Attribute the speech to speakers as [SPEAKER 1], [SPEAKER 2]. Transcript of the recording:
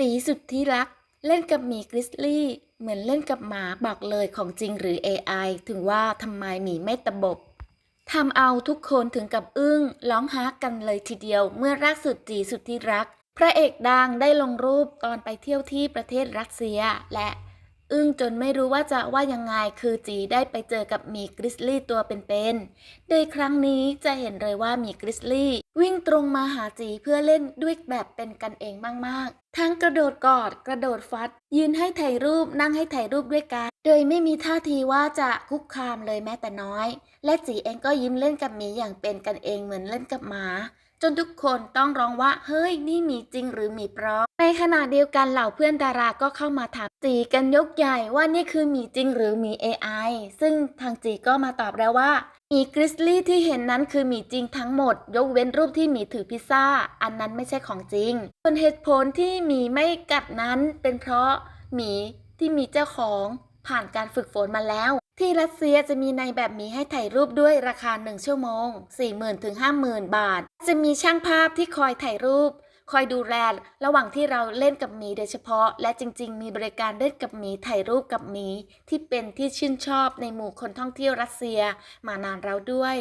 [SPEAKER 1] จีสุดที่รัก เล่นกับหมีกริซลี่ เหมือนเล่นกับหมาบอกเลยของจริงหรือ AI ถึงว่าทำไมหมีไม่ตะบบทำเอาทุกคนถึงกับอึ้งร้องฮักกันเลยทีเดียวเมื่อรักสุดจีสุดที่รัก พระเอกดังได้ลงรูปตอนไปเที่ยวที่ประเทศรัสเซียและ อึ้งจนไม่รู้ว่าจะว่ายังไงคือจีได้ไปเจอกับมีกริซลี่ตัวเป็นๆ โดยครั้งนี้จะเห็นเลยว่ามีกริซลี่ วิ่งตรงมาหาจีเพื่อเล่นด้วยแบบเป็นกันเองมากๆ ทั้งกระโดดกอดกระโดดฟัด ยืนให้ถ่ายรูปนั่งให้ถ่ายรูปด้วยกัน โดยไม่มีท่าทีว่าจะคุกคามเลยแม้แต่น้อย และจีเองก็ยิ้มเล่นกับมีอย่างเป็นกันเองเหมือนเล่นกับหมา จนทุกคนต้องร้องว่า เฮ้ย นี่มีจริงหรือมีปลอมในขณะเดียวกันเหล่าเพื่อนดาราก็เข้ามาถามจีกันยกใหญ่ว่านี่คือมีจริงหรือมี AI ซึ่งทางจีก็มาตอบแล้วว่ามีกริซลี่ที่เห็นนั้นคือมีจริงทั้งหมด ยกเว้นรูปที่มีถือพิซซ่า อันนั้นไม่ใช่ของจริงส่วนเหตุผลที่มีไม่กัดนั้นเป็นเพราะหมีที่มีเจ้าของ ผ่านการฝึกฝนมาแล้ว ที่รัสเซียจะมีในแบบหมีให้ถ่ายรูปด้วยราคา 1 ชั่วโมง 40,000ถึง50,000 บาท จะมีช่างภาพที่คอยถ่ายรูป คอยดูแลระหว่างที่เราเล่นกับหมีโดยเฉพาะ และจริง ๆ มีบริการเล่นกับหมีถ่ายรูปกับหมีที่เป็นที่ชื่นชอบในหมู่คนท่องเที่ยวรัสเซียมานานแล้วด้วย